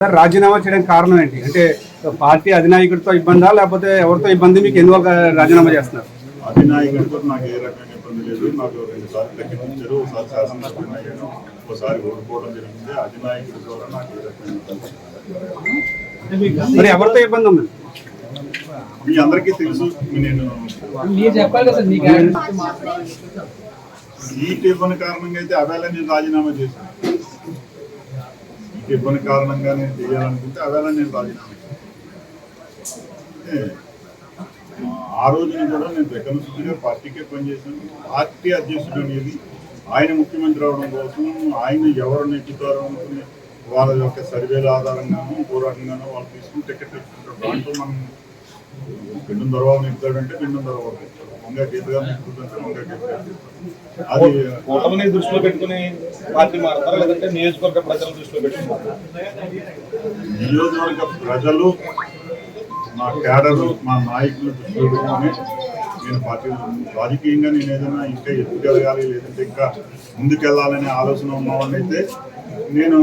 Sir రాజీనామా చేయడానికి కారణం ఏంటి? అంటే పార్టీ అధినాయకుడితో ఇబ్బందా? లేకపోతే ఎవరితో ఇబ్బంది? మీకు ఎందువల్ల రాజీనామా చేస్తున్నారు? అధినాయకుడితో నాకు ఏ రకమైన ఇబ్బంది లేదు. నాకు రెండు సార్లు తగ్గించారు ఒకసారి శాసనసభ్యుని అయ్యాను. ఒకసారి ఓడిపోవడం జరిగింది. అధినాయకుడి ద్వారా నాకు ఏ రకమైన ఇబ్బంది లేదు. మరి ఎవరితో ఇబ్బంది ఉంది? మీ అందరికీ తెలుసు. నేను మీరు చెప్పాలి కదా మీకు సీట్ ఇవ్వని కారణంగా అయితే అవేళ నేను రాజీనామా చేశాను. ఇబ్బంది ఇవ్వని కారణంగా నేను చేయాలనుకుంటే అవేళ నేను రాజీనామా ఆ రోజున కూడా నేను జగన్ పార్టీకే పనిచేశాను. పార్టీ అధ్యక్షుడు అనేది ఆయన ముఖ్యమంత్రి అవడం కోసం ఆయన ఎవరు నెక్కుతారో అనుకుని వాళ్ళ యొక్క సర్వేల ఆధారంగానూ పోరాటంగానూ వాళ్ళు తీసుకుని టికెట్ ఇచ్చుకుంటారు. దాంట్లో మనం పిండం దొరబాబు నెక్కుతాడంటే పిండం దొరబాబు నెక్కుతాడు. వంగ గీత గారు నెక్కుతుందంటే వంగ గీత గారు నెక్కుతాడు. అది కూటమిని దృష్టిలో పెట్టుకుని పార్టీ మారుతారా లేదంటే నియోజకవర్గ ప్రజల దృష్టిలో పెట్టుకుని మారుతారా? నియోజకవర్గ ప్రజలు మా కేడరు మా నాయకులు దృష్టిలో పెట్టుకొని నేను పార్టీ రాజకీయంగా నేను ఏదైనా ఇంకా ఎదుగుగలగాలి లేదంటే ఇంకా ముందుకెళ్ళాలనే ఆలోచన ఉన్నవాడిని అయితే నేను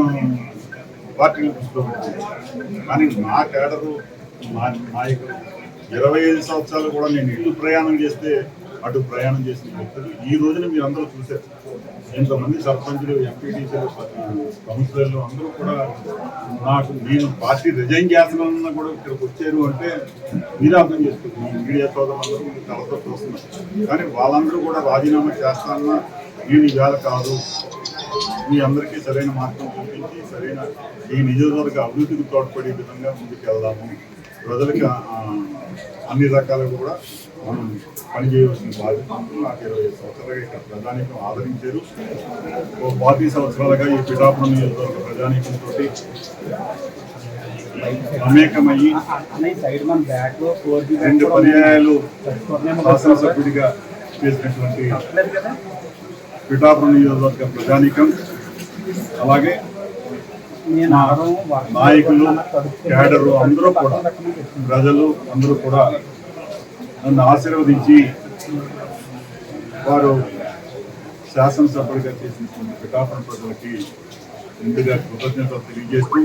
పార్టీని దృష్టిలో పెట్టుకున్నాను కానీ నా కేడరు మా నాయకులు ఇరవై ఐదు సంవత్సరాలు కూడా నేను ఇటు ప్రయాణం చేస్తే అటు ప్రయాణం చేసిన వ్యక్తులు. ఈ రోజున మీరు అందరూ చూశారు. ఎంతమంది సర్పంచులు ఎంపీటీసీలు కౌన్సిలర్లు అందరూ కూడా నాకు నేను పార్టీ రిజైన్ చేస్తున్నానన్న కూడా ఇక్కడికి వచ్చారు అంటే మీరు అర్థం చేసుకుంటున్నారు మీ మీడియా సోదరులందరూ మీరు కలతో చూస్తున్నారు. కానీ వాళ్ళందరూ కూడా రాజీనామా చేస్తానన్న నేను ఇవాళ కాదు. మీ అందరికీ సరైన మార్గం చూపించి సరైన ఈ నియోజకవర్గ అభివృద్ధికి తోడ్పడే విధంగా ముందుకు వెళ్దాము ప్రజలకి అన్ని రకాలుగా కూడా మనం పనిచేయవలసిన బాధ్యత. నాకు ఇరవై ఐదు సంవత్సరాలుగా ఇక్కడ ప్రజానీకం ఆదరించారు ఓ పాతి సంవత్సరాలుగా ఈ పిఠాపురం నియోజకవర్గ ప్రజానీకంతో మమేకమయ్యి రెండు పర్యాయాలు శాసనసభ్యుడిగా చేసినటువంటి పిఠాపురం నియోజకవర్గ ప్రజానీకం అలాగే నాయకులు క్యాడరు అందరూ కూడా ప్రజలు అందరూ కూడా నన్ను ఆశీర్వదించి వారు శాసనసభ్యుడిగా చేసినటువంటి పిఠాపురం ప్రజలకి ముందుగా కృతజ్ఞతలు తెలియజేస్తూ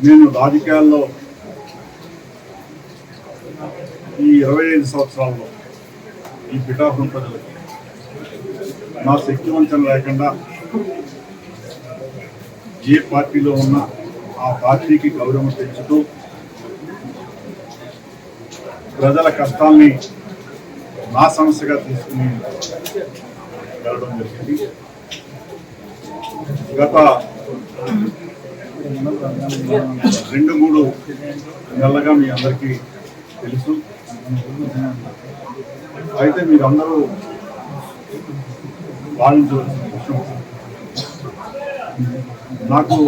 నేను రాజకీయాల్లో ఈ ఇరవై ఐదు సంవత్సరాల్లో ఈ పిఠాపురం ప్రజలకి నా శక్తి వంచన లేకుండా ఏ పార్టీలో ఉన్నా ఆ పార్టీకి గౌరవం పెంచుతూ ప్రజల కష్టాల్ని నా సమస్యగా తీసుకుని వెళ్ళడం జరిగింది. గత రెండు మూడు నెలలుగా మీ అందరికీ తెలుసు. అయితే మీరందరూ భావించవలసిన విషయం నాకు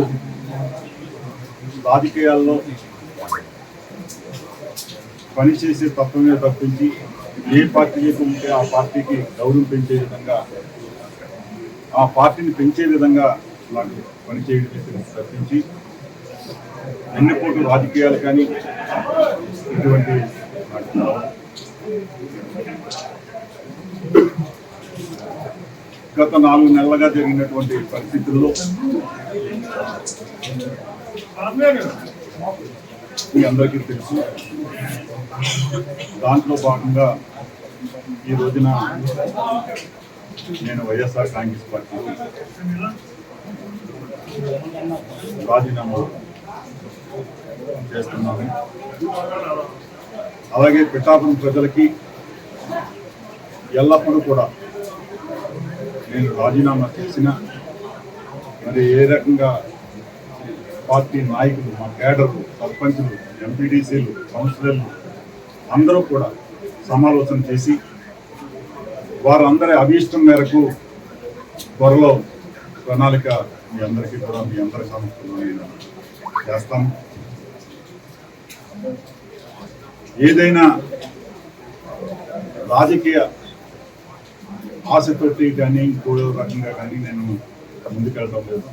రాజకీయాల్లో పనిచేసే తత్వమే తప్పించి ఏ పార్టీ ఉంటే ఆ పార్టీకి గౌరవం పెంచే విధంగా ఆ పార్టీని పెంచే విధంగా నాకు పనిచేయడం తప్పించి తప్పించి కోట్లు రాజకీయాలు కానీ ఇటువంటి గత నాలుగు నెలలుగా జరిగినటువంటి పరిస్థితుల్లో మీ అందరికీ తెలుసు. దాంట్లో భాగంగా ఈ రోజున నేను వైఎస్ఆర్ కాంగ్రెస్ పార్టీ రాజీనామా చేస్తున్నాను. అలాగే పిఠాపురం ప్రజలకి ఎల్లప్పుడూ కూడా నేను రాజీనామా చేసిన మరి ఏ రకంగా పార్టీ నాయకులు మా కేడర్లు సర్పంచులు ఎంపీటీసీలు కౌన్సిలర్లు అందరూ కూడా సమాలోచన చేసి వారందరి అభీష్టం మేరకు త్వరలో ప్రణాళిక మీ అందరికీ కూడా మీ అందరి సమస్యలు చేస్తాము ఏదైనా రాజకీయ ఆశతోటి కానీ ఇంకో రకంగా కానీ నేను ముందుకెళ్ళడం లేదు.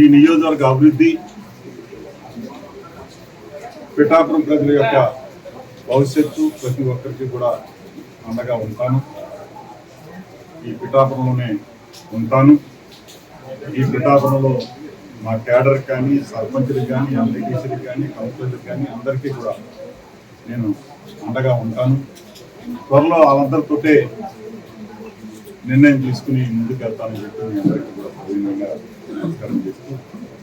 ఈ నియోజకవర్గ అభివృద్ధి పిఠాపురం ప్రజల యొక్క భవిష్యత్తు ప్రతి ఒక్కరికి కూడా అండగా ఉంటాను. ఈ పిఠాపురంలోనే ఉంటాను. ఈ పిఠాపురంలో మా కేడర్ కానీ సర్పంచులకు కానీ ఎంపీటీసీలకు కానీ కౌన్సిలర్లకు కానీ అందరికీ కూడా నేను అండగా ఉంటాను. త్వరలో వాళ్ళందరితోటే నిర్ణయం తీసుకుని ముందుకు వెళ్తానని చెప్పి మీ అందరికీ కూడా సవినయంగా నమస్కారం చేస్తూ